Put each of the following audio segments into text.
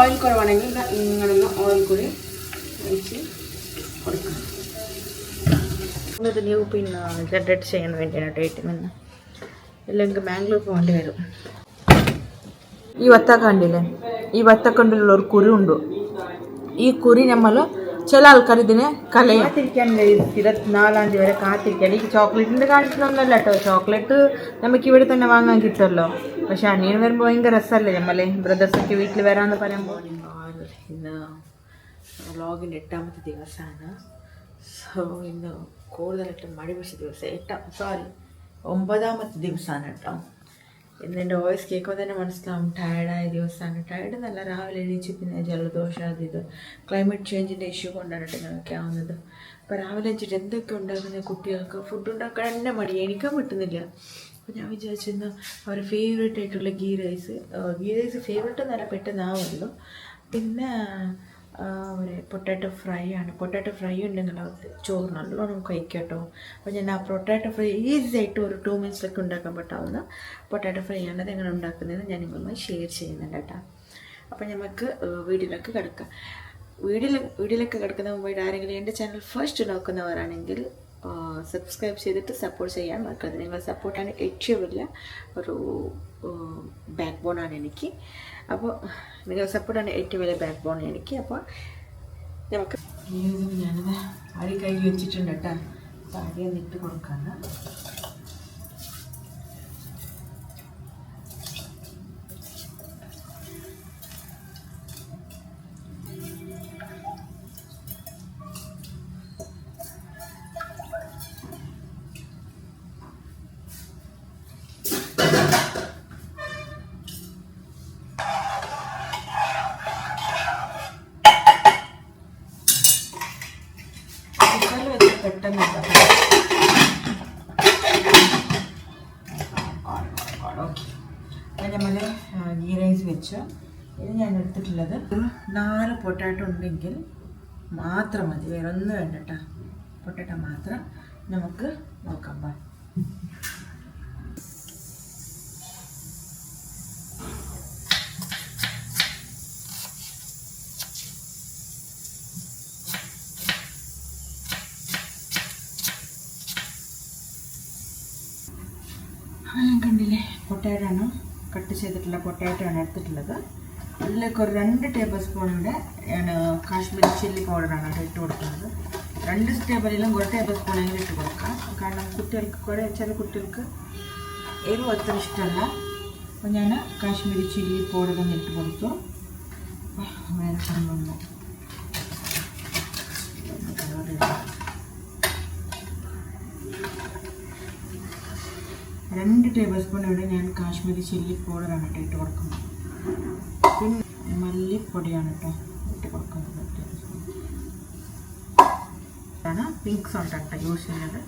Oil കുറവാണെങ്കിൽ ദാ ഇങ്ങനെ ഓയിൽ കൂടി ഒഴിച്ച് കൊടുക്കാം നമ്മൾ ನೀವು പിന്നെ ജനറേറ്റ് ചെയ്യാൻ വേണ്ടിയാണ് നിന്ന് ഇല്ലെങ്കിൽ ബാംഗ്ലൂർ പോകേണ്ടി വരും. ഈ വത്ത കണ്ടില്ലേ? ഈ വത്തക്കൊണ്ടുള്ള ഒരു കുരു ഉണ്ട്? ഈ കുരി നമ്മൾ ചില ആൾക്കാർ ഇതിനെ കലയും. കാത്തിരിക്കാൻ ഇരുപത്തിനാലാം തീയതി വരെ കാത്തിരിക്കാൻ. ഈ ചോക്ലേറ്റിന്റെ കാര്യത്തിലൊന്നുമല്ല കേട്ടോ ചോക്ലേറ്റ് നമുക്ക് ഇവിടെ തന്നെ വാങ്ങാൻ കിട്ടുമല്ലോ. പക്ഷെ അനിയൻ വരുമ്പോൾ ഭയങ്കര രസമല്ലേ നമ്മളെ? ബ്രദേഴ്സൊക്കെ വീട്ടിൽ വരാമെന്ന് പറയുമ്പോൾ ഇന്ന് വ്ളോഗിന്റെ എട്ടാമത്തെ ദിവസമാണ് സോ ഇന്ന് കൂടുതലായിട്ട് മഴ പിടിച്ച ദിവസം. എട്ടാം സോറി ഒമ്പതാമത്തെ ദിവസമാണ് കേട്ടോ ഇന്ന് എന്റെ വോയിസ് കേൾക്കുമ്പോൾ തന്നെ മനസ്സിലാവും. ടയർഡായ ദിവസമാണ്. ടയർഡ് നല്ല രാവിലെ എണീച്ച് പിന്നെ ജലദോഷം അത് ഇത് ക്ലൈമറ്റ് ചേഞ്ചിന്റെ ഇഷ്യൂ കൊണ്ടാണ് ഞങ്ങൾക്ക് ആവുന്നത്. അപ്പോൾ രാവിലെ വെച്ചിട്ട് എന്തൊക്കെ ഉണ്ടാക്കുന്ന കുട്ടികൾക്ക് ഫുഡ് ഉണ്ടാക്കാൻ തന്നെ മടി. എണീക്കാൻ പറ്റുന്നില്ല. അപ്പോൾ ഞാൻ വിചാരിച്ചിരുന്നു അവരുടെ ഫേവറേറ്റ് ആയിട്ടുള്ള ghee rice ghee rice favourite നല്ല പെട്ടെന്നാവുമല്ലോ പിന്നെ ഒരു പൊട്ടാറ്റോ ഫ്രൈ ആണ്. പൊട്ടാറ്റോ ഫ്രൈ ഉണ്ടെങ്കിൽ അത് ചോറ് നല്ലോണം കഴിക്കാം കേട്ടോ അപ്പോൾ ഞാൻ ആ പൊട്ടാറ്റോ ഫ്രൈ ഈസി ആയിട്ട് ഒരു ടു മിനിറ്റ്സിലൊക്കെ ഉണ്ടാക്കാൻ പറ്റാവുന്ന പൊട്ടാറ്റോ ഫ്രൈ ആണ് അതെങ്ങനെ ഉണ്ടാക്കുന്നത് ഞാൻ നിങ്ങളുമായി ഷെയർ ചെയ്യുന്നുണ്ട് കേട്ടോ. അപ്പോൾ നമുക്ക് വീഡിയോയിലേക്ക് കിടക്കാം. വീഡിയോ വീഡിയോയിലൊക്കെ കിടക്കുന്ന മുമ്പായിട്ട് ആരെങ്കിലും എന്റെ ചാനൽ ഫസ്റ്റ് നോക്കുന്നവരാണെങ്കിൽ സബ്സ്ക്രൈബ് ചെയ്തിട്ട് സപ്പോർട്ട് ചെയ്യാൻ മറക്കരുത്. നിങ്ങളുടെ സപ്പോർട്ടാണ് ഏറ്റവും വലിയ ഒരു ബാക്ക് ബോണാണ് എനിക്ക്. അപ്പോൾ നിങ്ങളുടെ സപ്പോർട്ടാണ് ഏറ്റവും വലിയ ബാക്ക് ബോൺ എനിക്ക്. അപ്പോൾ നമുക്ക് ഞാനത് അരി കയ്യിൽ വെച്ചിട്ടുണ്ട് കേട്ടോ. അരി ഒന്ന് ഇട്ട് കൊടുക്കാണ് പൊട്ടാറ്റോ ഉണ്ടെങ്കിൽ മാത്രം മതി. വേറെ ഒന്നും വേണ്ട കേട്ടോ മാത്രം നമുക്ക് നോക്കാം. ഞാൻ കണ്ടില്ലേ? പൊട്ടാറ്റോ ആണ് കട്ട് ചെയ്തിട്ടുള്ള പൊട്ടാറ്റോ ആണ് എടുത്തിട്ടുള്ളത്. അതിലേക്ക് ഒരു രണ്ട് ടേബിൾ സ്പൂണിന്റെ കാശ്മീരി ചില്ലി പൗഡറാണ് അത് ഇട്ട് കൊടുക്കുന്നത്. രണ്ട് ടേബിളിലും ഒരു ടേബിൾ സ്പൂണെങ്കിലും ഇട്ട് കൊടുക്കാം. കാരണം കുട്ടികൾക്ക് കുറേ ചില കുട്ടികൾക്ക് എരിവ് അത്ര ഇഷ്ടമല്ല. അപ്പോൾ ഞാൻ കാശ്മീരി ചില്ലി പൗഡർ ഒന്ന് ഇട്ട് കൊടുത്തു. വേറെ കൊണ്ടുവന്നു രണ്ട് ടേബിൾ സ്പൂൺ ഇവിടെ ഞാൻ കാശ്മീരി ചില്ലി പൗഡറാണ് ഇട്ട് കൊടുക്കുന്നത്. മല്ലിപ്പൊടിയാണ് കേട്ടോ ഇട്ട് കൊടുക്കുന്നത്. ആണ് പിങ്ക് സോൾട്ട് കേട്ടോ യൂസ് ചെയ്യുന്നത്.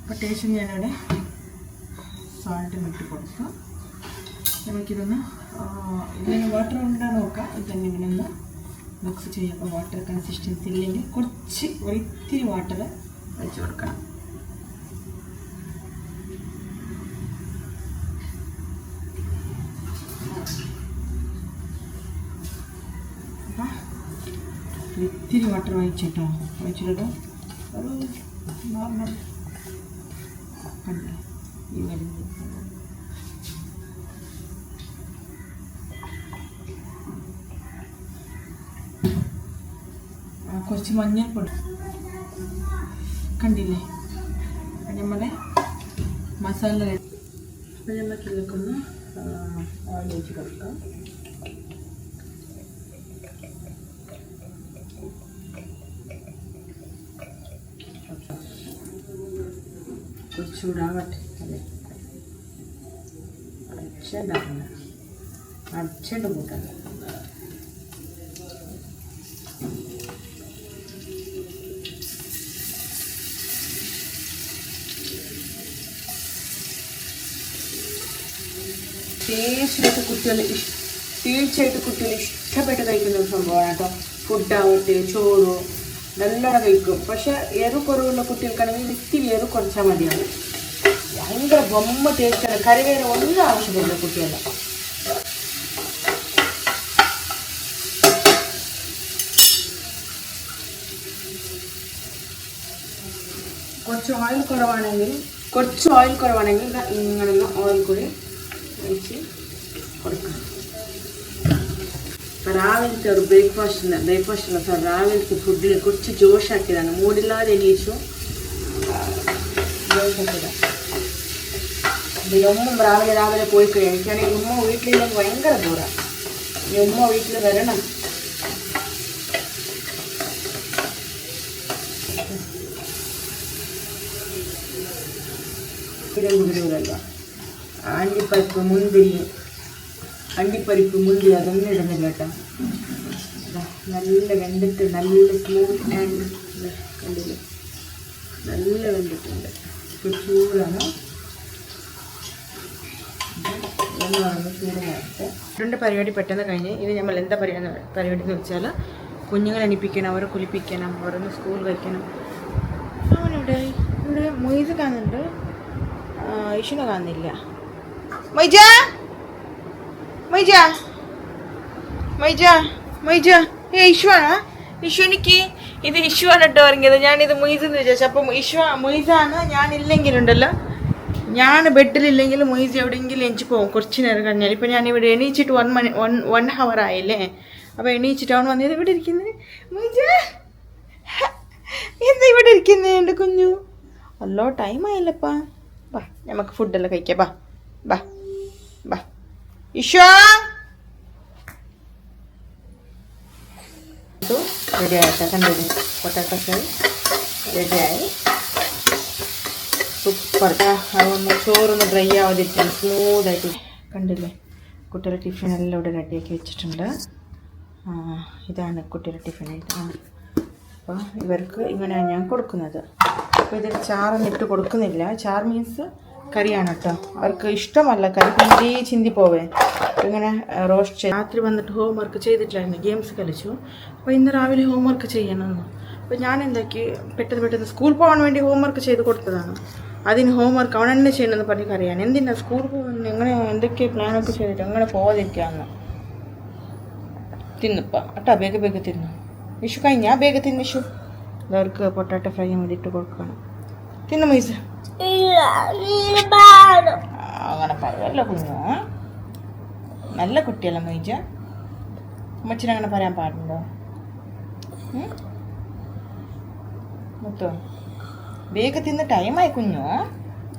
അപ്പോൾ ടേസ്റ്റ് ഞാനിവിടെ സോൾട്ടും ഇട്ട് കൊടുത്തു. നമുക്കിതൊന്ന് ഇങ്ങനെ വാട്ടർ കൊണ്ടാണ് നോക്കാം. ഇതന്നെ ഇങ്ങനെ ഒന്ന് മിക്സ് ചെയ്യുമ്പോൾ വാട്ടർ കൺസിസ്റ്റൻസി ഇല്ലെങ്കിൽ കുറച്ച് ഒരിത്തിരി വാട്ടർ വെച്ച് കൊടുക്കണം അപ്പം ഇത്തിരി വാട്ടർ ഒഴിച്ചിട്ടോ? ഒഴിച്ചിട്ട് ഒരു നോർമൽ കണ്ടില്ലേ ഈ വരുന്നത്. കുറച്ച് മഞ്ഞൾപ്പൊടി. കണ്ടില്ലേ? നമ്മുടെ മസാല അപ്പം നമുക്ക് ഒന്ന് ഓയിൽ വെച്ച് കൊടുക്കാം. ചൂടാവട്ടെ അതെ അച്ഛണ്ടാക്കണം അച്ഛന്റെ കൂട്ടാണ് ടേസ്റ്റിലൊക്കെ കുട്ടികൾ തീർച്ചയായിട്ടും കുട്ടികൾ ഇഷ്ടപ്പെട്ട് കഴിക്കുന്ന ഒരു സംഭവമാണ് കേട്ടോ. ഫുഡാവട്ടെ ചോറോ നല്ലോണം കഴിക്കും. പക്ഷെ എറു കുറവുള്ള കുട്ടികൾക്കാണെങ്കിൽ ഇത്തിരി എറു കുറച്ചാൽ பயங்கர பொம்மை டேஸ்டான கறிவேற ஒன்றும் அவசியம் இல்லை குட்டியெல்லாம் కొంచెం ఆయిల్ కొరవాണെങ്കിൽ കുറച്ച് ഓയിൽ കുറവാണെങ്കിൽ ഇങ്ങനെ ഓയിൽ കൂടി ഒഴിച്ച് കൊടുക്കണം റാവിലത്തെ ഒരു ബ്രേക്ക്ഫാസ്റ്റ് ബ്രേക്ക്ഫാസ്റ്റ് സാർ റാവിലത്തെ ഫുഡിൽ കുറച്ച് ജോഷാക്കിയതാണ് മൂടില്ലാതെ എണീച്ചു ജോഷാക്കിയതാണ് പിന്നെ രാവിലെ രാവിലെ പോയി കഴിയും എനിക്കാണെങ്കിൽ ഉമ്മ വീട്ടിൽ നിന്ന് ഭയങ്കര ദൂരമാണ് ഇനി ഉമ്മ വീട്ടിൽ വരണം. അണ്ടിപ്പരിപ്പ് മുന്തിരി. അണ്ടിപ്പരിപ്പ് മുന്തിരി അതൊന്നും ഇടുന്നില്ല കേട്ടോ. നല്ല വെണ്ടിട്ട് നല്ല സ്മൂത്ത് ആൻഡ് കണ്ടില്ലേ? നല്ല വെണ്ടിട്ടുണ്ട് ഇപ്പോൾ ചൂടാണ്. നേരത്തെ രണ്ട് പരിപാടി പെട്ടെന്ന് കഴിഞ്ഞ് ഇനി നമ്മൾ എന്താ പരിപാടി പരിപാടി എന്ന് വെച്ചാൽ കുഞ്ഞുങ്ങളെ എണിപ്പിക്കണം അവരെ കുളിപ്പിക്കണം അവരൊന്ന് സ്കൂൾ വയ്ക്കണം. അവനിവിടെ ഇവിടെ മൊയ്ത് കാണുന്നുണ്ട്. ഇഷുനെ കാണുന്നില്ല. മൈജ മൈജ മൈജ മൈജ ഏ ഇഷുവാണ് ഇഷുനിക്ക് ഇത് ഇഷു ആണ് കേട്ടോ ഇറങ്ങിയത് ഞാനിത് മൊയ്സ് എന്ന് വിചാരിച്ചു. അപ്പം ഇഷു മൊയ്സാണ് ഞാനില്ലെങ്കിലുണ്ടല്ലോ. ഞാൻ ബെഡിലില്ലെങ്കിൽ മൊയ്സ് എവിടെയെങ്കിലും എനിക്ക് പോകും കുറച്ച് നേരം കഴിഞ്ഞാൽ. ഇപ്പം ഞാൻ ഇവിടെ എണീച്ചിട്ട് വൺ മണി വൺ വൺ ഹവർ ആയില്ലേ? അപ്പോൾ എണീച്ചിട്ട് അവൻ വന്നത് ഇവിടെ ഇരിക്കുന്നത് മൊയ്സ് എന്താ ഇവിടെ ഇരിക്കുന്നത് എന്റെ കുഞ്ഞു? അല്ലോ ടൈം ആയില്ലപ്പാ. ബാ നമുക്ക് ഫുഡെല്ലാം കഴിക്കാം. ബാ ബാ ബാ ഇഷോ റെഡി ആയിട്ടാ കണ്ടില്ലേ പൊട്ടാറ്റോ ഫ്രൈ റെഡിയായി സൂപ്പർ അതൊന്ന് ചോറൊന്ന് ഡ്രൈ ആവാതിരിക്കാൻ സ്മൂത്തായിട്ട് കണ്ടില്ലേ? കുട്ടികളുടെ ടിഫിൻ എല്ലാം ഇവിടെ റെഡിയാക്കി വെച്ചിട്ടുണ്ട്. ഇതാണ് കുട്ടികളുടെ ടിഫിൻ ആ. അപ്പോൾ ഇവർക്ക് ഇങ്ങനെയാണ് ഞാൻ കൊടുക്കുന്നത്. അപ്പോൾ ഇതിൽ ചാറൊന്നും ഇട്ട് കൊടുക്കുന്നില്ല. ചാർ മീൻസ് കറിയാണ് കേട്ടോ. അവർക്ക് ഇഷ്ടമല്ല കറി പിന്തി ചിന്തി പോവേ. ഇങ്ങനെ റോസ്റ്റ് ചെയ്ത് രാത്രി വന്നിട്ട് ഹോം വർക്ക് ചെയ്തിട്ടില്ലായിരുന്നു. ഗെയിംസ് കളിച്ചു. അപ്പോൾ ഇന്ന് രാവിലെ ഹോം വർക്ക് ചെയ്യണമെന്ന്. അപ്പോൾ ഞാൻ എന്താക്കി? പെട്ടെന്ന് പെട്ടെന്ന് സ്കൂൾ പോകാൻ വേണ്ടി ഹോം വർക്ക് ചെയ്ത് കൊടുത്തതാണ്. അതിന് ഹോംവർക്ക് അവൻ എന്നെ ചെയ്യണമെന്ന് പറഞ്ഞ് കറിയാൻ എന്തിനാ സ്കൂൾ പോകുന്നത് എങ്ങനെ എന്തൊക്കെ പ്ലാനൊക്കെ ചെയ്തിട്ട് എങ്ങനെ പോകാതിരിക്കാന്ന് തിന്നിപ്പ. അട്ടാ വേഗം വേഗം തിന്നു? വിഷു കഴിഞ്ഞാ? വേഗം തിന്നു വിഷു. അവർക്ക് പൊട്ടാട്ട ഫ്രൈ വേണ്ടിയിട്ട് കൊടുക്കണം തിന്നു മൈസ? അങ്ങനെ പറയല്ല കുഞ്ഞു. നല്ല കുട്ടിയല്ല മൈജ? അമ്മച്ചിനങ്ങനെ പറയാൻ പാടുണ്ടോ? മൊത്തം? വേഗം തിന്ന് ടൈമായി കുഞ്ഞോ?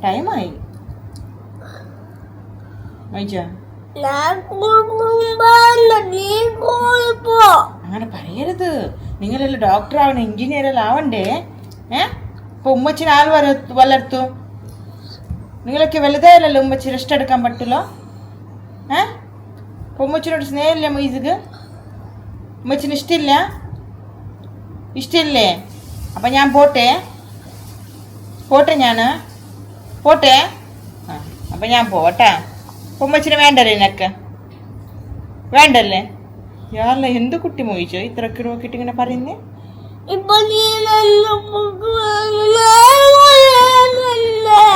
ടൈമായി അങ്ങനെ പറയരുത്. നിങ്ങളെല്ലാം ഡോക്ടർ ആവണം എഞ്ചിനീയർ എല്ലാം ആവണ്ടേ? ഏ? ഇപ്പൊ ഉമ്മച്ചിന് ആൾ വര വളർത്തു നിങ്ങളൊക്കെ വലുതായല്ലോ ഉമ്മച്ചി റെസ്റ്റ് എടുക്കാൻ പറ്റുമല്ലോ ഏ? ഇപ്പൊ ഉമ്മച്ചിനോട് സ്നേഹമില്ല മൊയ്സിക്ക്? ഉമ്മച്ചിന് ഇഷ്ടമില്ല ഇഷ്ടമില്ലേ അപ്പൊ ഞാൻ പോട്ടെ. പോട്ടെ ഞാൻ പോട്ടെ? ആ അപ്പം ഞാൻ പോട്ടെ ഉമ്മച്ചിന് വേണ്ടല്ലേ നിനക്ക്? വേണ്ടല്ലേ? യാല്ല എന്ത് കുട്ടി മോയിച്ചോ ഇത്രക്ക് നോക്കിയിട്ട് ഇങ്ങനെ പറയുന്നേ?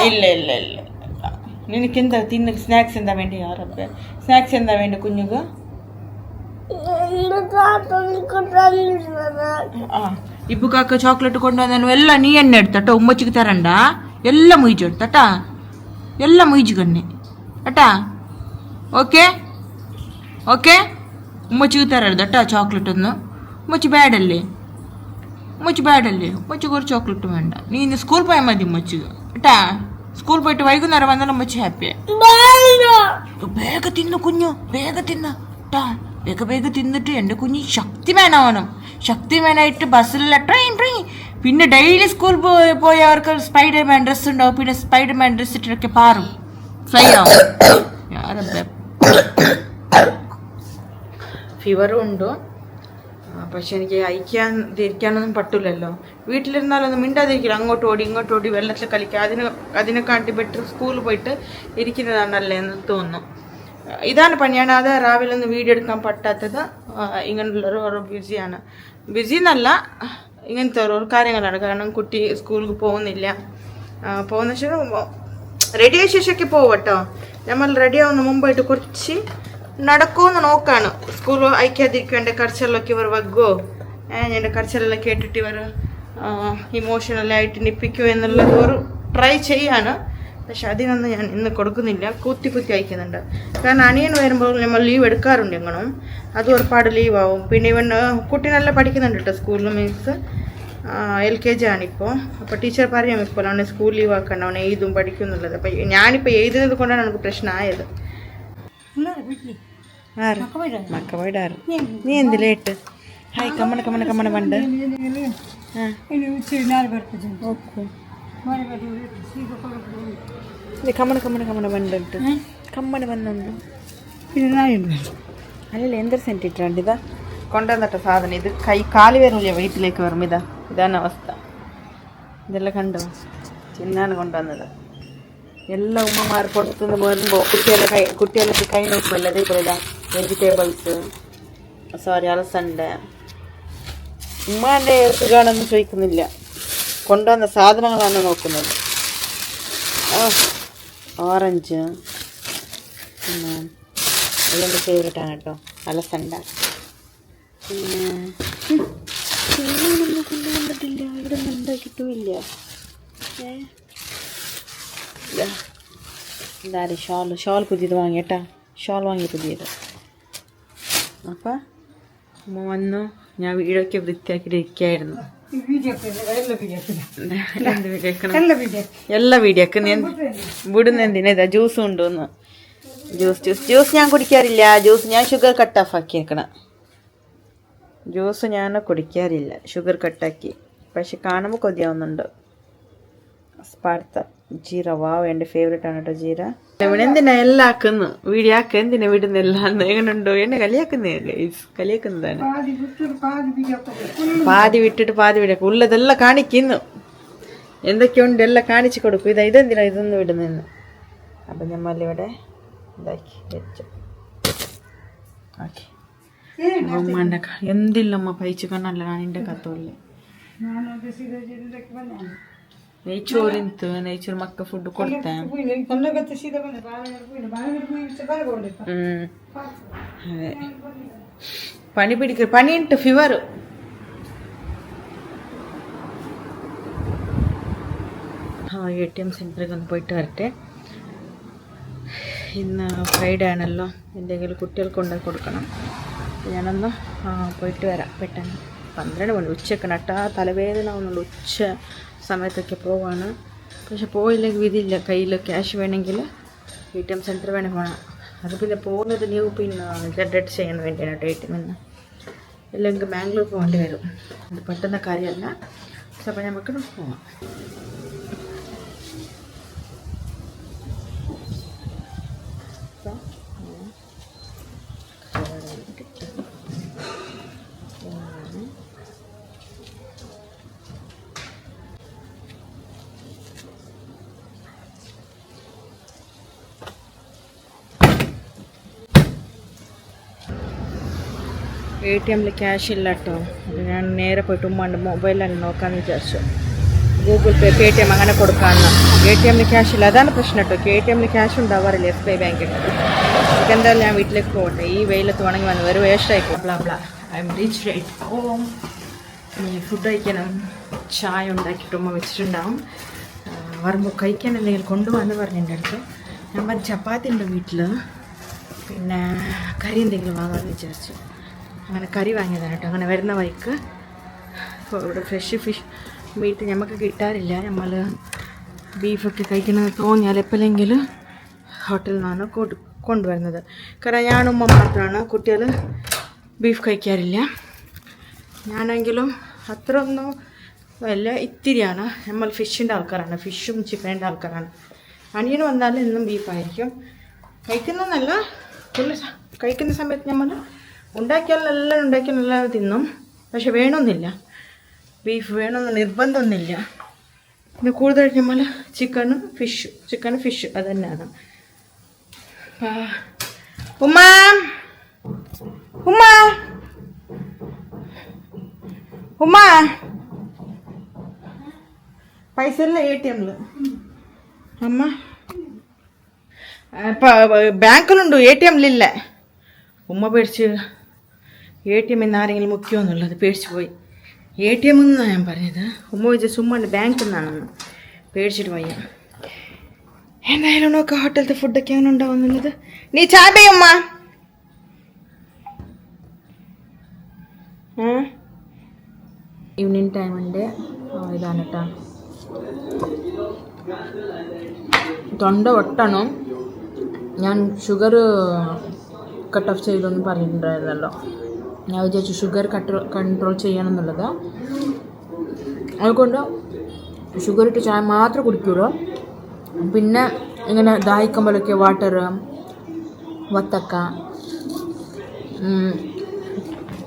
ഇല്ല ഇല്ല ഇല്ല. നിനക്ക് എന്താ തിന്ന? സ്നാക്സ് എന്താ വേണ്ടി യാറപ്പ സ്നാക്സ് എന്താ വേണ്ടി കുഞ്ഞുക്ക് ആ ഇപ്പൊ കാക്ക ചോക്ലേറ്റ് കൊണ്ടുവന്നു എല്ലാം നീ എന്നെ എടുത്തട്ടോ ഉമ്മച്ചിക്ക് തരണ്ട? എല്ലാം മുയിച്ചു എടുത്തട്ടാ എല്ലാം മുയിച്ചു കണ്ണി. കേട്ടാ? ഓക്കെ? ഓക്കെ? ഉമ്മച്ചിക്ക് തരരുത് കേട്ടോ ചോക്ലേറ്റ് ഒന്ന്. ഉമ്മച്ച് ബാഡല്ലേ ഉമ്മച്ച് ബാഡല്ലേ ഉമ്മച്ചിക്ക് ഒരു ചോക്ലേറ്റ് വേണ്ട. നീ ഇന്ന് സ്കൂൾ പോയാൽ മതി ഉമ്മച്ചിക്ക് കേട്ടാ സ്കൂൾ പോയിട്ട് വൈകുന്നേരം വന്നാലും ഉമ്മച്ചി ഹാപ്പിയാ വേഗം തിന്നു കുഞ്ഞു വേഗം തിന്ന. ട്ടാ വേഗം വേഗം തിന്നിട്ട് എന്റെ കുഞ്ഞ് ശക്തിമാനാവണം ശക്തിമാനായിട്ട് ബസ്സിലുള്ള ട്രെയിൻ ട്രെയിൻ. പിന്നെ ഡെയിലി സ്കൂൾ പോയി അവർക്ക് സ്പൈഡർമാൻ ഡ്രസ് ഉണ്ടാവും. പിന്നെ സ്പൈഡർമാൻ ഡ്രസ് ഇട്ടൊക്കെ പാറും. ഫ്ലൈ ആവും. ഫീവറും ഉണ്ട്? പക്ഷെ എനിക്ക് അയക്കാൻ ധരിക്കാനൊന്നും പറ്റില്ലല്ലോ വീട്ടിലിരുന്നാലൊന്നും മിണ്ടാതിരിക്കില്ല. അങ്ങോട്ട് ഓടി ഇങ്ങോട്ട് ഓടി വെള്ളത്തിൽ കളിക്കുക അതിന് അതിനെക്കാട്ടി ബെറ്റർ സ്കൂളിൽ പോയിട്ട് ഇരിക്കുന്നതാണല്ലേ എന്ന് തോന്നുന്നു. ഇതാണ് പണിയാണ്. അത് രാവിലെ ഒന്ന് വീഡിയോ എടുക്കാൻ പറ്റാത്തത്. ഇങ്ങനെയുള്ളൊരു ബിസിയാണ് ബിസി എന്നല്ല ഇങ്ങനത്തെ ഓരോ കാര്യങ്ങളാണ്. കാരണം കുട്ടി സ്കൂളിൽ പോകുന്നില്ല. പോകുന്ന ശേഷം റെഡി ആയ ശേഷമൊക്കെ പോകും നമ്മൾ റെഡി ആവുന്ന മുമ്പായിട്ട് കുറച്ച് നടക്കുമെന്ന് നോക്കാണ്. സ്കൂൾ അയക്കാതിരിക്കും എന്റെ കരച്ചിലൊക്കെ ഇവർ വഗ്ഗോ എന്റെ കരച്ചിലെല്ലാം കേട്ടിട്ട് ഇവർ ഇമോഷണലായിട്ട് നിപ്പിക്കുമോ എന്നുള്ളത് ഒരു ട്രൈ ചെയ്യാണ്. പക്ഷെ അതിനൊന്നും ഞാൻ ഇന്ന് കൊടുക്കുന്നില്ല. കുത്തി കുത്തി അയക്കുന്നുണ്ട്. കാരണം അനിയൻ വരുമ്പോൾ നമ്മൾ ലീവ് എടുക്കാറുണ്ട് എങ്ങനും അത് ഒരുപാട് ലീവ് ആവും. പിന്നെ ഇവൻ കുട്ടി നല്ല പഠിക്കുന്നുണ്ട് കേട്ടോ സ്കൂളിൽ മീൻസ് എൽ കെ ജി ആണിപ്പോൾ അപ്പോൾ ടീച്ചർ പറയാം ഇപ്പോൾ അവനെ സ്കൂൾ ലീവ് ആക്കണം അവനെ എഴുതും പഠിക്കും എന്നുള്ളത്. അപ്പോൾ ഞാനിപ്പോൾ എഴുതുന്നത് കൊണ്ടാണ് നമുക്ക് പ്രശ്നമായത്. മക്ക പോയിടാറ് നീ എന്തിലേട്ട് ഹായ് കമ്മണ കമ്മണ കമ്മണ പണ്ട്. ഓക്കു. ഇത് കമ്മണ കമ്മണ കമ്മണ പണ്ടുണ്ട് കമ്മണ പണ്ടുണ്ട് അല്ലല്ല എന്തൊരു സെന്റ് ഇട്ടുണ്ട് ഇതാ കൊണ്ടുവന്നിട്ട സാധനം. ഇത് കൈ കാൽ വരില്ല വീട്ടിലേക്ക് വരും ഇതാ ഇതാണ് അവസ്ഥ. ഇതെല്ലാം കണ്ടോ? ചിന്നാണ് കൊണ്ടുവന്നത്. എല്ലാ ഉമ്മമാർ പുറത്തുനിന്ന് വരുമ്പോൾ കുട്ടികളെ കൈ കുട്ടികൾക്ക് കൈ നോക്കുമല്ലോ അതേപോലെ വെജിറ്റബിൾസ് സോറി അലസണ്ട. ഉമ്മാന്റെ സുഖമാണെന്ന് ചോദിക്കുന്നില്ല. കൊണ്ടുവന്ന സാധനങ്ങളാണ് നോക്കുന്നത്. ഓറഞ്ച്. പിന്നെ ഇതെന്റെ ഫേവറേറ്റാണ് കേട്ടോ അലസണ്ട. പിന്നെ തേങ്ങയൊന്നും കൊണ്ടുവന്നിട്ടില്ല ഇവിടെ നിന്ന് ഇതാ. ഇതാര്? ഷോൾ ഷോൾ പുതിയത് വാങ്ങിയേട്ടാ ഷോൾ വാങ്ങി പുതിയത്. അപ്പം അമ്മ വന്നു. ഞാൻ വീടൊക്കെ വൃത്തിയാക്കിയിട്ട് ഇരിക്കുകയായിരുന്നു എന്ത് വീഡിയോ എല്ലാ വീഡിയോക്ക് നീ വിടുന്ന എന്തിനാ ഇതാ? ജ്യൂസ് കൊണ്ടുവന്ന്. ജ്യൂസ് ജ്യൂസ് ജ്യൂസ് ഞാൻ കുടിക്കാറില്ല. ജ്യൂസ് ഞാൻ ഷുഗർ കട്ട് ഓഫ് ആക്കി ആക്കിയേക്കണം ജ്യൂസ് ഞാൻ കുടിക്കാറില്ല. ഷുഗർ കട്ടാക്കി പക്ഷെ കാണുമ്പോൾ കൊതിയാവുന്നുണ്ട്. സ്പാർത്ത ജീര വാവ് എന്റെ ഫേവറേറ്റ് ആണ് കേട്ടോ ജീര. ഇവിടെ എന്തിനാ എല്ലാം ആക്കുന്നു വീടിയാക്ക ആക്ക എന്തിനാ വിടുന്നില്ല എങ്ങനെയുണ്ടോ എന്നെ കളിയാക്കുന്നേ കളിയാക്കുന്നതാണ്. പാതി വിട്ടിട്ട് പാതി വിടക്ക ഉള്ളതെല്ലാം കാണിക്കുന്നു. എന്തൊക്കെയുണ്ട്? എല്ലാം കാണിച്ചു കൊടുക്കും. ഇതാ ഇതെന്തിനാ ഇതൊന്നും വിടുന്നു അപ്പൊ ഞമ്മളിവിടെ ഇതാക്കി വെച്ചു. എന്തില്ലമ്മ പൈച്ചു കണ്ണല്ല ഞാൻ എന്റെ കത്തോല്ലേ ನೇಚೂರಿಂತು ನೇಚೂರ್ ಮಕ್ಕ ಫುಡ್ ಕೊಡ್ತೆ ಹ್ಮ್ ಅದೇ പനി പിടിക്ക പനിയുണ്ട് ഫീവർ ആ എ ടി എം സെൻറ്ററിൽ ഒന്ന് പോയിട്ട് വരട്ടെ ഇന്ന് ഫ്രൈഡേ ആണല്ലോ എന്തെങ്കിലും കുട്ടികൾക്ക് കൊണ്ടുപോയി കൊടുക്കണം അപ്പോൾ ഞാനൊന്ന് ആ, പോയിട്ട് വരാം പെട്ടെന്ന് പന്ത്രണ്ട് മണി ഉച്ചക്ക് നട്ടാ തലവേദന ആവുന്നുള്ളൂ ഉച്ച സമയത്തൊക്കെ പോവാണ്. പക്ഷെ പോയില്ലെങ്കിൽ വിധിയില്ല. കയ്യിൽ ക്യാഷ് വേണമെങ്കിൽ എ ടി എം സെന്റർ വേണേ പോകണം അത് പിന്നെ പോകുന്നത് ന്യൂ പിന്നെ ജനറേറ്റ് ചെയ്യാൻ വേണ്ടിയാണ് കേട്ടോ എ ടി എമ്മിൽ നിന്ന് ഇല്ലെങ്കിൽ ബാംഗ്ലൂർ പോകേണ്ടി വരും. അത് പെട്ടെന്ന കാര്യമല്ല. അപ്പോൾ നമുക്ക് പോവാം. അപ്പോൾ എ ടി എമ്മിൽ ക്യാഷ് ഇല്ല കേട്ടോ അത് ഞാൻ നേരെ പോയിട്ട് ഉമ്മാണ്ട് മൊബൈലാണ് നോക്കാമെന്ന് വിചാരിച്ചു. Google Pay Paytm അങ്ങനെ കൊടുക്കാമെന്ന് എ ടി എമ്മിൽ ക്യാഷ് ഇല്ല. അതാണ് പ്രശ്നം കേട്ടോ കെ ടി എമ്മിൽ ക്യാഷ് ഉണ്ടാവാറില്ല എസ് ബി ഐ ബാങ്കിൽ എന്തായാലും ഞാൻ വീട്ടിലേക്ക് പോകട്ടെ. ഈ വെയിലത്ത് വേണമെങ്കിൽ വന്ന് ഒരു വേസ്റ്റായി blah blah I'm reach right ഇനി ഫുഡ് കഴിക്കണം. ചായ ഉണ്ടാക്കിയിട്ട് ഉമ്മ വെച്ചിട്ടുണ്ടാവും. വരുമ്പോൾ കഴിക്കാൻ എന്തെങ്കിലും കൊണ്ടുപോകാമെന്ന് പറഞ്ഞു എന്റെ അടുത്ത്. ഞാൻ ചപ്പാത്തി ഉണ്ട് വീട്ടിൽ പിന്നെ കറി എന്തെങ്കിലും വാങ്ങാമെന്ന് വിചാരിച്ചു. അങ്ങനെ കറി വാങ്ങിയതാണ് കേട്ടോ. അങ്ങനെ വരുന്ന വഴിക്ക് അപ്പോൾ ഇവിടെ ഫ്രഷ് ഫിഷ് വീട്ടിൽ നമുക്ക് കിട്ടാറില്ല. നമ്മൾ ബീഫൊക്കെ കഴിക്കണമെന്ന് തോന്നിയാൽ എപ്പോഴെങ്കിലും ഹോട്ടലിൽ നിന്നാണ് കൊണ്ട് കൊണ്ടുവരുന്നത്. കാരണം ഞാനും ഉമ്മ മാത്രമാണ് കുട്ടികൾ ബീഫ് കഴിക്കാറില്ല. ഞാനെങ്കിലും അത്ര ഒന്നും വല്ല ഇത്തിരിയാണ്. നമ്മൾ ഫിഷിന്റെ ആൾക്കാരാണ്. ഫിഷും ചിക്കനിന്റെ ആൾക്കാരാണ്. അനിയന് വന്നാലും എന്നും ബീഫായിരിക്കും കഴിക്കുന്നതല്ല കഴിക്കുന്ന സമയത്ത് നമ്മൾ ഉണ്ടാക്കിയാൽ എല്ലാം ഉണ്ടാക്കി എല്ലാവരും തിന്നും. പക്ഷെ വേണമെന്നില്ല ബീഫ് വേണമെന്ന് നിർബന്ധമൊന്നുമില്ല. പിന്നെ കൂടുതൽ നമ്മൾ ചിക്കനും ഫിഷും ചിക്കനും ഫിഷ് അത് തന്നെയാണ്. ഉമ്മ. ഉമ്മ. ഉമ്മ. പൈസ ഇല്ല എ ടി എമ്മിൽ അമ്മ. ബാങ്കിലുണ്ട് എ ടി എമ്മിലില്ല ഉമ്മ പേടിച്ച് എ ടി എമ്മിൽ നിന്ന് ആരെങ്കിലും മുക്കിയോ എന്നുള്ളത് പേടിച്ചു പോയി. എ ടി എം എന്നാണ് ഞാൻ പറഞ്ഞത്. ഉമ്മ വെച്ച ചുമ്മാ ബാങ്കിൽ നിന്നാണെന്ന് പേടിച്ചിട്ട് വയ്യ എന്തായാലും നോക്കുക ഹോട്ടലത്തെ ഫുഡൊക്കെ അങ്ങനെ ഉണ്ടാവുന്നുള്ളത് നീ ചായ ഉമ്മ. ഈവനിങ് ടൈമിന്റെ ഇതാണ് കേട്ടോ തൊണ്ട ഒട്ടണം. ഞാൻ ഷുഗർ കട്ട് ഓഫ് ചെയ്തൊന്നും പറഞ്ഞിട്ടുണ്ടായിരുന്നല്ലോ. ഞാൻ വിചാരിച്ചു ഷുഗർ കട്ട് കൺട്രോൾ ചെയ്യണം എന്നുള്ളത് അതുകൊണ്ട് ഷുഗർ ഇട്ട് ചായ മാത്രം കുടിക്കുള്ളൂ പിന്നെ ഇങ്ങനെ ദാഹിക്കുമ്പോഴൊക്കെ വാട്ടർ വത്തക്ക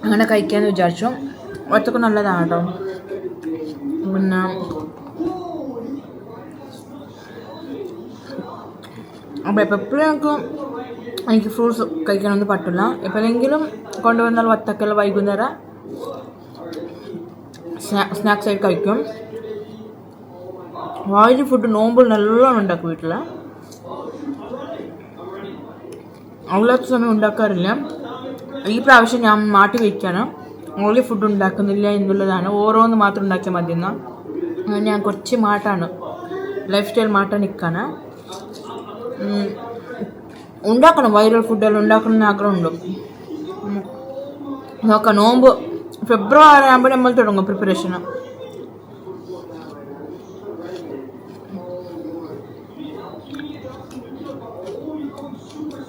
അങ്ങനെ കഴിക്കാമെന്ന് വിചാരിച്ചു. വത്തക്ക നല്ലതാണ് കേട്ടോ പിന്നെ അപ്പോൾ എപ്പോഴും എനിക്ക് എനിക്ക് ഫ്രൂട്ട്സ് കഴിക്കാനൊന്നും പറ്റില്ല. എപ്പോഴെങ്കിലും കൊണ്ടുവന്നാൽ വത്തക്കൽ വൈകുന്നേരം സ്നാക്സ് ആയിട്ട് കഴിക്കും. ഓയിലി ഫുഡ് നോമ്പിൽ നല്ലോണം ഉണ്ടാക്കും വീട്ടിൽ അല്ലാത്ത സമയം ഉണ്ടാക്കാറില്ല. ഈ പ്രാവശ്യം ഞാൻ മാറ്റി വയ്ക്കാണ് ഓൺലി ഫുഡ് ഉണ്ടാക്കുന്നില്ല എന്നുള്ളതാണ്. ഓരോന്ന് മാത്രം ഉണ്ടാക്കിയാൽ മതി എന്നാൽ ഞാൻ കുറച്ച് മാട്ടാണ് ലൈഫ് സ്റ്റൈൽ മാറ്റാൻ നിൽക്കാണ് ഉണ്ടാക്കണം. വൈറൽ ഫുഡെല്ലാം ഉണ്ടാക്കണം എന്ന് ആഗ്രഹമുണ്ട്. നോക്കാം നോമ്പ്. ഫെബ്രുവരി ആകുമ്പോൾ നമ്മൾ തുടങ്ങും പ്രിപ്പറേഷൻ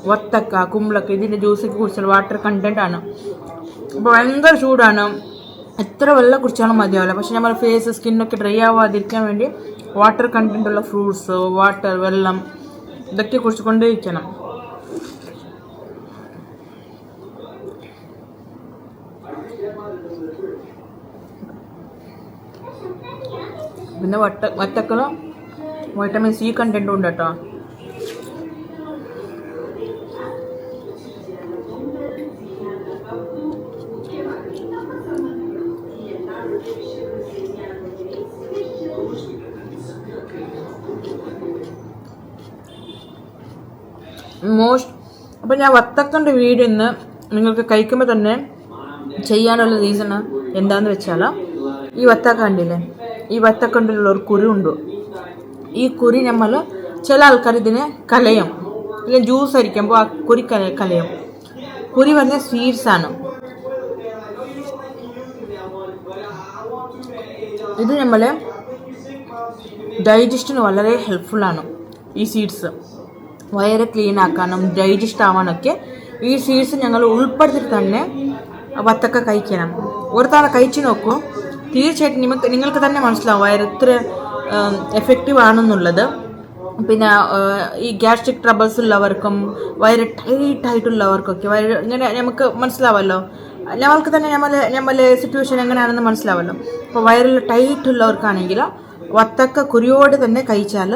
വത്തക്ക കുമ്പളക്ക ഇതിന്റെ ജ്യൂസൊക്കെ കുടിച്ചാൽ വാട്ടർ കണ്ടന്റ് ആണ്. ഭയങ്കര ചൂടാണ്. എത്ര വെള്ളം കുടിച്ചാലും മതിയാവില്ല. പക്ഷെ നമ്മൾ ഫേസ് സ്കിന്നൊക്കെ ഡ്രൈ ആവാതിരിക്കാൻ വേണ്ടി വാട്ടർ കണ്ടന്റ് ഉള്ള ഫ്രൂട്ട്സ് വാട്ടർ വെള്ളം ഇതൊക്കെ കുടിച്ചുകൊണ്ടേയിരിക്കണം പിന്നെ വട്ട വത്തക്കളും വൈറ്റമിൻ സി കണ്ടന്റും ഉണ്ട് കേട്ടോ മോസ്റ്റ് അപ്പം ഞാൻ വത്തക്കന്റെ വീഡിയോ ഇന്ന് നിങ്ങൾക്ക് കഴിക്കുമ്പോൾ തന്നെ ചെയ്യാനുള്ള റീസൺ എന്താണെന്ന് വെച്ചാൽ ഈ വത്തക്ക കണ്ടില്ലേ? ഈ ഒരു കുരു ഉണ്ട്. ഈ കുരി നമ്മൾ ചില ആൾക്കാർ ഇതിനെ കലയും. ഇല്ല ജ്യൂസ് അരിക്കുമ്പോൾ ആ കുരി കല കലയും. കുരി പറഞ്ഞ സ്വീറ്റ്സ് ആണ്. ഇത് നമ്മൾ ഡൈജസ്റ്റിന് വളരെ ഹെൽപ്ഫുള്ളാണ് ഈ സീഡ്സ് വയറ് ക്ലീൻ ആക്കാനും ഡൈജസ്റ്റ് ആവാനൊക്കെ ഈ സീഡ്സ് ഞങ്ങൾ ഉൾപ്പെടുത്തിട്ട് തന്നെ വത്തക്ക കഴിക്കണം. ഒരു തവണ കഴിച്ചു നോക്കൂ. തീർച്ചയായിട്ടും നിങ്ങൾക്ക് നിങ്ങൾക്ക് തന്നെ മനസ്സിലാവും വയർ എത്ര എഫക്റ്റീവ് ആണെന്നുള്ളത്. പിന്നെ ഈ ഗ്യാസ്ട്രിക് ട്രബിൾസ് ഉള്ളവർക്കും വയർ ടൈറ്റ് ആയിട്ടുള്ളവർക്കൊക്കെ വയറ് ഇങ്ങനെ നമുക്ക് മനസ്സിലാവല്ലോ. നമ്മൾക്ക് തന്നെ നമ്മൾ നമ്മളെ സിറ്റുവേഷൻ എങ്ങനെയാണെന്ന് മനസ്സിലാവല്ലോ. അപ്പോൾ വയറിൽ ടൈറ്റ് ഉള്ളവർക്കാണെങ്കിൽ വത്തക്ക കുരിയോട് തന്നെ കഴിച്ചാൽ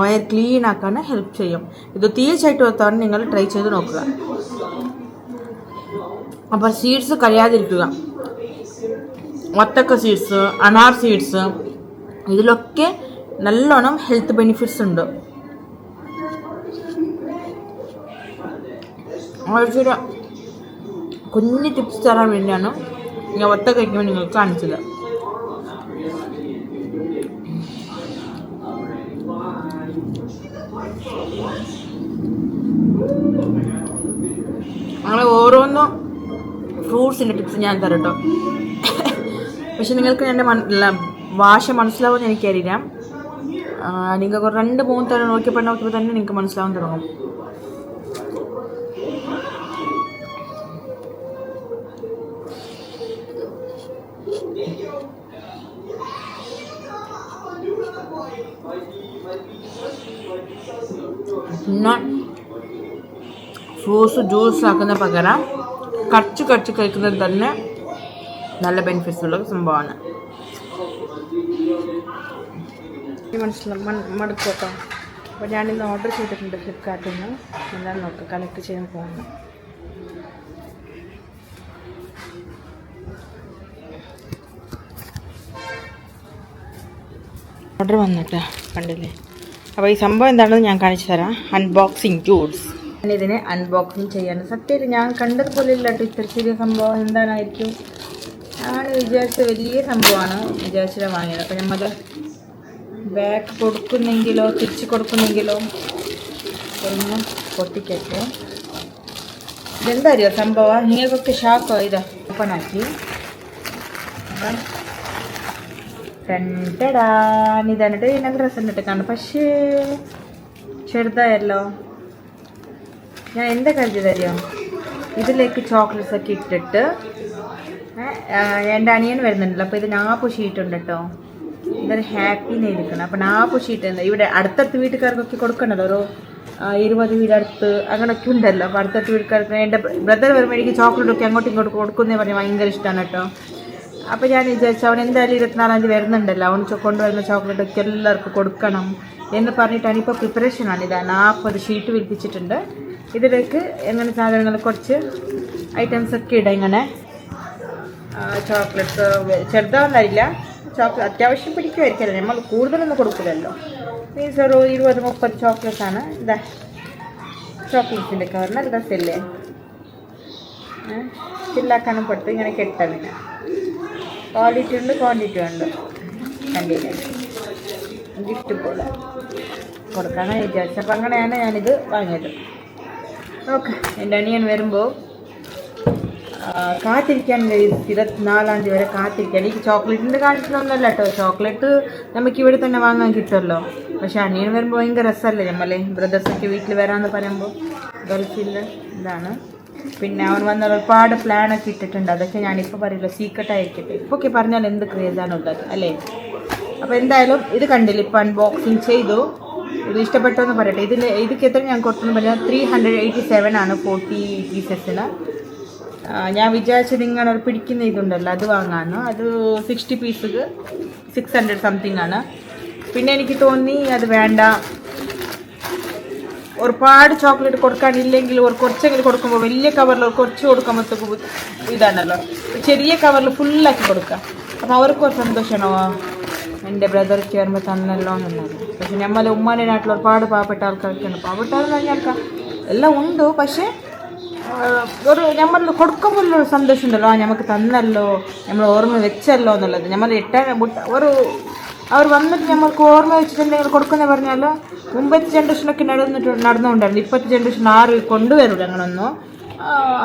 വയർ ക്ലീൻ ആക്കാൻ ഹെൽപ്പ് ചെയ്യും. ഇത് തീർച്ചയായിട്ടും ഒത്താണ് നിങ്ങൾ ട്രൈ ചെയ്ത് നോക്കുക. അപ്പോൾ സീഡ്സ് കഴിയാതിരിക്കുക വത്തക്ക സീഡ്സ് അനാർ സീഡ്സ് ഇതിലൊക്കെ നല്ലോണം ഹെൽത്ത് ബെനിഫിറ്റ്സ് ഉണ്ട്. ആഴ്ചയുടെ കുഞ്ഞ് ടിപ്സ് തരാൻ വേണ്ടിയാണ് ഞാൻ ഒറ്റ കഴിക്കുമ്പോൾ നിങ്ങൾക്ക് കാണിച്ചത്. അങ്ങനെ ഓരോന്നും ഫ്രൂട്ട്സിന്റെ ടിപ്സ് ഞാൻ തരാം കേട്ടോ പക്ഷെ നിങ്ങൾക്ക് എന്റെ ഭാഷ മനസ്സിലാവുമെന്ന് എനിക്കറിയില്ല. നിങ്ങൾക്ക് രണ്ട് മൂന്ന് തവണ നോക്കിയപ്പോൾ നോക്കിയപ്പോൾ തന്നെ നിങ്ങൾക്ക് മനസ്സിലാവാൻ തുടങ്ങും. പിന്നെ ഫ്രൂട്ട്സ് ജ്യൂസ് ആക്കുന്ന പകരം കടിച്ച് കടിച്ച് കഴിക്കുന്നത് തന്നെ നല്ല ബെനിഫിറ്റ്സ് ഉള്ള സംഭവമാണ്. മനസ്സിലാവും മടുക്കോട്ടോ അപ്പോൾ ഞാനിന്ന് ഓർഡർ ചെയ്തിട്ടുണ്ട് ഫ്ലിപ്കാർട്ടിൽ നിന്ന് എല്ലാം നോക്കുക കളക്ട് ചെയ്യാൻ പോകുന്നു ഓർഡർ വന്നിട്ട് കണ്ടില്ലേ? അപ്പോൾ ഈ സംഭവം എന്താണെന്ന് ഞാൻ കാണിച്ചു തരാം. അൺബോക്സിങ് ടൂൾസ് ഞാനിതിനെ അൺബോക്സിങ് ചെയ്യാൻ സത്യമായിട്ട് ഞാൻ കണ്ടതുപോലെ ഇല്ല കേട്ടോ ഇത്ര ചെറിയ സംഭവം. എന്താണായിരിക്കും? ആണ് വിചാരിച്ച വലിയ സംഭവമാണ്. വിചാരിച്ചിട്ട് വാങ്ങിയത്. അപ്പം നമ്മൾ ബാക്ക് കൊടുക്കുന്നെങ്കിലോ തിരിച്ച് കൊടുക്കുന്നെങ്കിലോ ഒന്ന് പൊട്ടിക്കട്ടെ. ഇതെന്താ അറിയോ സംഭവം? നിങ്ങൾക്കൊക്കെ ഷാക്കോ ഇതാ ഓപ്പൺ ആക്കി. ഇതന്നിട്ട് ഇതിനെ ഡ്രസ്സ് ഇട്ടിട്ട് കാണും. പക്ഷേ ചെറുതായല്ലോ. ഞാൻ എന്താ കരുതിയതറിയോ ഇതിലേക്ക് ചോക്ലേറ്റ്സ് ഒക്കെ ഇട്ടിട്ട് എന്റെ അനിയൻ വരുന്നുണ്ടല്ലോ. അപ്പോൾ ഇത് നാപ്പ് ഷീറ്റ് കേട്ടോ ഇതൊരു ഹാപ്പിന്ന് എഴുതിക്കണം അപ്പം നാപ്പ് ഷീറ്റ് എന്താ ഇവിടെ അടുത്തടുത്ത് വീട്ടുകാർക്കൊക്കെ കൊടുക്കണല്ലോ. ഓരോ ഇരുപത് വീടടുത്ത് അങ്ങനെയൊക്കെ ഉണ്ടല്ലോ. അപ്പോൾ അടുത്തടുത്ത് വീട്ടുകാർക്ക് എന്റെ ബ്രദർ വരുമ്പോൾ എനിക്ക് ചോക്ലേറ്റ് ഒക്കെ അങ്ങോട്ടും ഇങ്ങോട്ടും കൊടുക്കുന്നേ പറഞ്ഞാൽ ഭയങ്കര ഇഷ്ടമാണ് കേട്ടോ അപ്പോൾ ഞാൻ വിചാരിച്ചു അവൻ എന്തായാലും ഇരുപത്തിനാലാം തീയതി വരുന്നുണ്ടല്ലോ. അവൻ കൊണ്ടുവരുന്ന ചോക്ലേറ്റ് ഒക്കെ എല്ലാവർക്കും കൊടുക്കണം എന്ന് പറഞ്ഞിട്ടാണ് ഇപ്പോൾ പ്രിപ്പറേഷനാണ് ഇതാ നാൽപ്പത് ഷീറ്റ് വിൽപ്പിച്ചിട്ടുണ്ട്. ഇതിലേക്ക് എങ്ങനെ സാധനങ്ങൾ കുറച്ച് ഐറ്റംസ് ഒക്കെ ഇടാം ഇങ്ങനെ. ചോക്ലേറ്റ്സ് ചെറുതാവുന്നറിയില്ല ചോക്ലേറ്റ് അത്യാവശ്യം പിടിക്കുമായിരിക്കല്ലോ? നമ്മൾ കൂടുതലൊന്നും കൊടുക്കില്ലല്ലോ. മീൻസ് ഒരു ഇരുപത് മുപ്പത് ചോക്ലേറ്റ്സ് ആണ്. ഇതാ ചോക്ലേറ്റ്സിന്റെ കവറിന് നല്ല ഡ്രസ്സല്ലേ ഫില്ലാക്കാനും പെട്ട് ഇങ്ങനെ കെട്ടാൻ പിന്നെ ക്വാളിറ്റി ഉണ്ട് ക്വാണ്ടിറ്റി ഉണ്ട്. കണ്ടില്ലേ? ഗിഫ്റ്റ് പോലെ. കൊടുക്കാനാണ് വിചാരിച്ചത് അപ്പം അങ്ങനെയാണ് ഞാനിത് വാങ്ങിയത്. ഓക്കെ എന്റെ അനിയൻ വരുമ്പോൾ കാത്തിരിക്കാൻ കഴിയും ഇരുപത്തിനാലാം തീയതി വരെ കാത്തിരിക്കാൻ. എനിക്ക് ചോക്ലേറ്റിന്റെ കാര്യത്തിലൊന്നുമല്ല കേട്ടോ ചോക്ലേറ്റ് നമുക്ക് ഇവിടെ തന്നെ വാങ്ങാൻ കിട്ടുമല്ലോ. പക്ഷെ അനിയൻ വരുമ്പോൾ ഭയങ്കര രസമല്ലേ? നമ്മളെ ബ്രദേഴ്സൊക്കെ വീട്ടിൽ വരാമെന്ന് പറയുമ്പോൾ ഗൾഫിൽ ഇതാണ്. പിന്നെ അവൻ വന്ന ഒരുപാട് പ്ലാനൊക്കെ ഇട്ടിട്ടുണ്ട്. അതൊക്കെ ഞാനിപ്പോൾ പറയില്ല സീക്രട്ടായിരിക്കട്ടെ ഇപ്പോൾ ഒക്കെ പറഞ്ഞാൽ എന്ത് ക്രേസാണുള്ളത് അല്ലേ? അപ്പോൾ എന്തായാലും ഇത് കണ്ടില്ല? ഇപ്പോൾ അൺബോക്സിങ് ചെയ്തു. ഇത് ഇഷ്ടപ്പെട്ടോ എന്ന് പറയട്ടെ. ഇതിൽ ഇതിക്ക് എത്ര ഞാൻ കൊടുത്തെന്ന് പറഞ്ഞാൽ ത്രീ ഹൺഡ്രഡ് എയ്റ്റി സെവൻ ആണ് ഫോർട്ടി പീസസിന് ഞാൻ വിചാരിച്ച ഇങ്ങനെ പിടിക്കുന്ന ഇതുണ്ടല്ലോ അത് വാങ്ങാമെന്ന് അത് sixty piece six hundred something ആണ്. പിന്നെ എനിക്ക് തോന്നി അത് വേണ്ട. ഒരുപാട് ചോക്ലേറ്റ് കൊടുക്കാനില്ലെങ്കിൽ ഒരു കുറച്ചെങ്കിലും കൊടുക്കുമ്പോൾ വലിയ കവറിൽ ഒരു കുറച്ച് കൊടുക്കുമ്പോഴത്തേക്ക് ഇതാണല്ലോ. ചെറിയ കവറിൽ ഫുള്ളാക്കി കൊടുക്കുക അപ്പോൾ അവർക്ക് ഒരു സന്തോഷമാണോ? എന്റെ ബ്രദർ ചേർന്ന് തന്നല്ലോ എന്നുള്ളത്. പക്ഷെ നമ്മളെ ഉമ്മാന്റെ നാട്ടിൽ ഒരുപാട് പാവപ്പെട്ട ആൾക്കാർക്കുണ്ട് പാവപ്പെട്ട ആൾക്കാർ എല്ലാം ഉണ്ട്. പക്ഷേ ഒരു നമ്മൾ കൊടുക്കുമ്പോൾ ഒരു സന്തോഷം ഉണ്ടല്ലോ ആ നമുക്ക് തന്നല്ലോ നമ്മൾ ഓർമ്മ വെച്ചല്ലോ എന്നുള്ളത്. നമ്മൾ ഇട്ട ഒരു അവർ വന്നിട്ട് നമ്മൾക്ക് ഓർമ്മ വെച്ചിട്ടുണ്ടെങ്കിൽ കൊടുക്കുന്ന പറഞ്ഞാൽ മുമ്പത്തെ ജനറേഷനൊക്കെ നടന്നിട്ട് നടന്നുകൊണ്ടായിരുന്നു. ഇപ്പോഴത്തെ ജനറേഷൻ ആരും കൊണ്ടുവരില്ല അങ്ങനൊന്നും.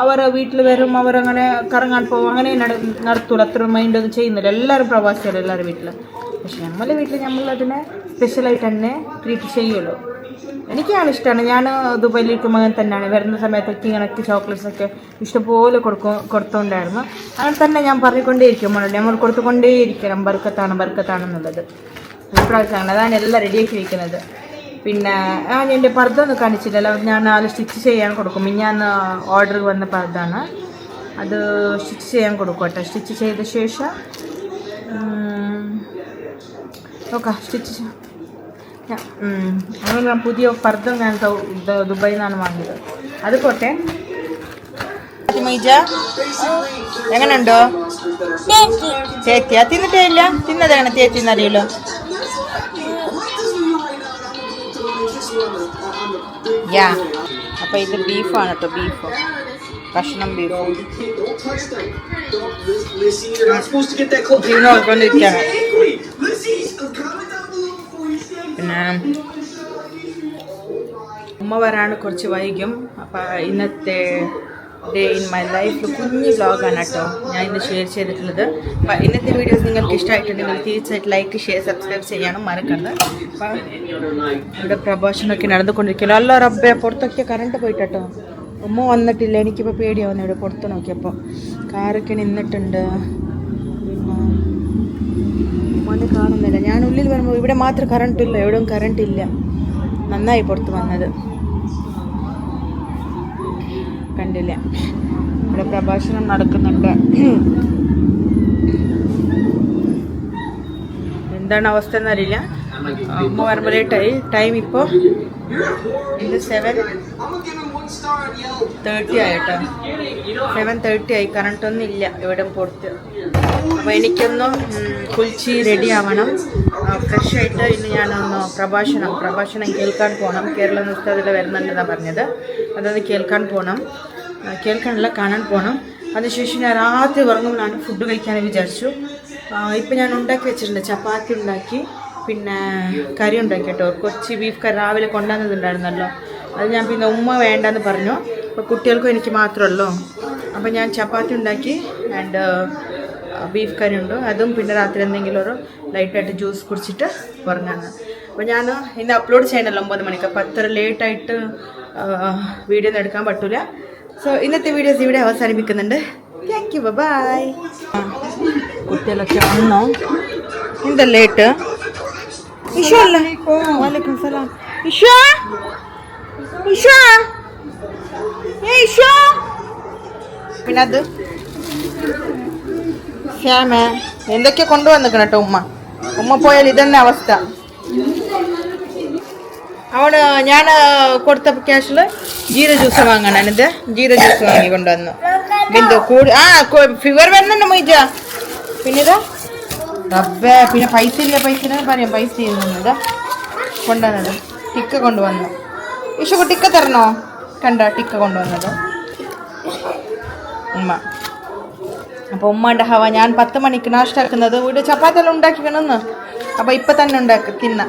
അവരെ വീട്ടിൽ വരും അവരങ്ങനെ കറങ്ങാൻ പോകും അങ്ങനെ നട നടത്തൂല. അത്ര മൈൻഡ് ഒന്നും ചെയ്യുന്നില്ല. എല്ലാവരും പ്രവാസികളും എല്ലാവരും വീട്ടിൽ പക്ഷെ നമ്മളെ വീട്ടിൽ നമ്മളതിനെ സ്പെഷ്യലായിട്ട് തന്നെ ട്രീറ്റ് ചെയ്യുള്ളൂ. എനിക്കാണ് ഇഷ്ടമാണ് ഞാൻ ദുബൈയിലേക്ക് അങ്ങനെ തന്നെയാണ്. വരുന്ന സമയത്തൊക്കെ ഇങ്ങനൊക്കെ ചോക്ലേറ്റ്സ് ഒക്കെ ഇഷ്ടംപോലെ കൊടുക്കും കൊടുത്തുകൊണ്ടായിരുന്നു അങ്ങനെ തന്നെ ഞാൻ പറഞ്ഞുകൊണ്ടേയിരിക്കും. മോളോട് നമ്മൾ കൊടുത്തുകൊണ്ടേയിരിക്കണം. ബർക്കത്താണ് ബർക്കത്താണെന്നുള്ളത്. ഇപ്രാവശ്യമാണ്. അതാണ് എല്ലാം റെഡിയാക്കി വയ്ക്കുന്നത് പിന്നെ ആ എന്റെ പർദ്ദ ഒന്നും കാണിച്ചില്ലല്ലോ. ഞാൻ അത് സ്റ്റിച്ച് ചെയ്യാൻ കൊടുക്കും. ഞാൻ ഓർഡർ വന്ന പർദ്ദാണ്. അത് സ്റ്റിച്ച് ചെയ്യാൻ കൊടുക്കും സ്റ്റിച്ച് ചെയ്ത ശേഷം ഓക്കെ സ്റ്റിച്ച് അങ്ങനെ ഞാൻ പുതിയ പർദ്ദ ഞാൻ ദുബായിൽ നിന്നാണ് വാങ്ങിയത്. അത് പോട്ടെ. എങ്ങനെയുണ്ടോ ചേച്ചി ആ തിന്നിട്ടേ ഇല്ല? തിന്നതെങ്ങനെ ചേച്ചി എന്നറിയല്ലോ യാ അപ്പൊ ഇത് ബീഫാണ് കേട്ടോ ബീഫ്. കഷ്ണം ബീഫ്. ജീവനം ഉൾക്കൊണ്ടിരിക്കുകയാണ് പിന്നെ ഉമ്മ വരാണ് കുറച്ച് വൈകും. അപ്പം ഇന്നത്തെ ഡേ ഇൻ മൈ ലൈഫിൽ കുഞ്ഞു വ്ലോഗാണ് കേട്ടോ. ഞാൻ ഇന്ന് ഷെയർ ചെയ്തിട്ടുള്ളത്. അപ്പം ഇന്നത്തെ വീഡിയോസ് നിങ്ങൾക്ക് ഇഷ്ടമായിട്ടുണ്ടെങ്കിൽ തീർച്ചയായിട്ടും ലൈക്ക് ഷെയർ സബ്സ്ക്രൈബ് ചെയ്യാനും മറക്കരുത്. അപ്പം ഇവിടെ പ്രഭാഷണമൊക്കെ നടന്നുകൊണ്ടിരിക്കുന്നു അല്ല റബ്ബെ പുറത്തൊക്കെ കറണ്ട് പോയിട്ടോ ഉമ്മ വന്നിട്ടില്ല. എനിക്കിപ്പോൾ പേടിയാവുന്നു ഇവിടെ പുറത്ത് നോക്കിയപ്പോൾ കാറൊക്കെ നിന്നിട്ടുണ്ട്. മോനെ കാണുന്നില്ല. ഞാൻ ഉള്ളിൽ വരുമ്പോൾ ഇവിടെ മാത്രം കറണ്ട് ഇല്ല എവിടെയും കറണ്ട് ഇല്ല. നന്നായി പുറത്ത് വന്നത്. കണ്ടില്ല. ഇവിടെ പ്രഭാഷണം നടക്കുന്നുണ്ട്. എന്താണ് അവസ്ഥ എന്നറിയില്ല. അമ്മ വരുമ്പോൾ ടൈം ടൈം ഇപ്പോൾ ഇത് സെവൻ തേർട്ടി ആയിട്ടോ? സെവൻ തേർട്ടി ആയി. കറണ്ട് ഒന്നും ഇല്ല. ഇവിടെ പുറത്ത്. അപ്പോൾ എനിക്കൊന്ന് കുളിച്ച് റെഡി ആവണം. ഫ്രഷ് ആയിട്ട് ഇന്ന് ഞാനൊന്ന് പ്രഭാഷണം പ്രഭാഷണം കേൾക്കാൻ പോകണം കേരള നൃത്തത്തിൽ വരുന്നുണ്ടെന്നാണ് പറഞ്ഞത്. അതൊന്ന് കേൾക്കാൻ പോകണം കേൾക്കാനല്ല കാണാൻ പോകണം അതിനുശേഷം ഞാൻ രാത്രി ഉറങ്ങുമ്പോഴാണ് ഫുഡ് കഴിക്കാൻ വിചാരിച്ചു. ഇപ്പം ഞാൻ ഉണ്ടാക്കി വെച്ചിട്ടുണ്ട്. ചപ്പാത്തി ഉണ്ടാക്കി. പിന്നെ കറി ഉണ്ടാക്കി കേട്ടോ. കുറച്ച് ബീഫ് കറി രാവിലെ കൊണ്ടുവന്നതുണ്ടായിരുന്നല്ലോ. അത് ഞാൻ പിന്നെ ഉമ്മ വേണ്ടെന്ന് പറഞ്ഞു. അപ്പോൾ കുട്ടികൾക്കും എനിക്ക് മാത്രമല്ലോ അപ്പോൾ ഞാൻ ചപ്പാത്തി ഉണ്ടാക്കി ആൻഡ് ബീഫ് കറി ഉണ്ട്. അതും പിന്നെ രാത്രി എന്തെങ്കിലും ഒരു ലൈറ്റായിട്ട് ജ്യൂസ് കുടിച്ചിട്ട് ഉറങ്ങാണ് അപ്പോൾ ഞാൻ ഇന്ന് അപ്ലോഡ് ചെയ്യണല്ലോ ഒമ്പത് മണിക്ക്. അപ്പോൾ അത്ര ലേറ്റായിട്ട് വീഡിയോ ഒന്നും എടുക്കാൻ പറ്റില്ല സോ ഇന്നത്തെ വീഡിയോസ് ഇവിടെ അവസാനിപ്പിക്കുന്നുണ്ട്. താങ്ക് യു ബൈ കുട്ടികളൊക്കെ വന്നോ? എന്താ ലേറ്റ് ഇഷു അല്ലേ? വാലേക്കും സലാം. ഇഷു? ഇഷു ഇഷു പിന്നെ അത് ശ്യാമ എന്തൊക്കെ കൊണ്ടുവന്നിക്കണം കേട്ടോ ഉമ്മ? ഉമ്മ പോയാൽ ഇതന്നെ അവസ്ഥ. അവിടെ ഞാൻ കൊടുത്ത ക്യാഷിൽ ജീര ജ്യൂസ് വാങ്ങണം ഇത്. ജീര ജ്യൂസ് വാങ്ങി കൊണ്ടുവന്നു. ബിന്ദു കൂടി ആ ഫിവർ വരുന്നുണ്ട് മൊയ്ജ. പിന്നെ ഇതാ പിന്നെ പൈസ ഇല്ല പൈസ പറയാം. പൈസ ചെയ്യുന്നുണ്ട് കൊണ്ടുവന്നത്. ടിക്ക കൊണ്ടുവന്നു. ഇഷു ടിക്ക തരണോ? കണ്ട ടിക്ക കൊണ്ടുവന്നത്. ഉമ്മ. അപ്പോൾ ഉമ്മണ്ട ഹവ ഞാൻ പത്ത് മണിക്ക് നാഷ്ടാക്കുന്നത്. വീട് ചപ്പാത്തി എല്ലാം ഉണ്ടാക്കി അപ്പൊ അപ്പോൾ ഇപ്പം തന്നെ ഉണ്ടാക്കി തിന്ന.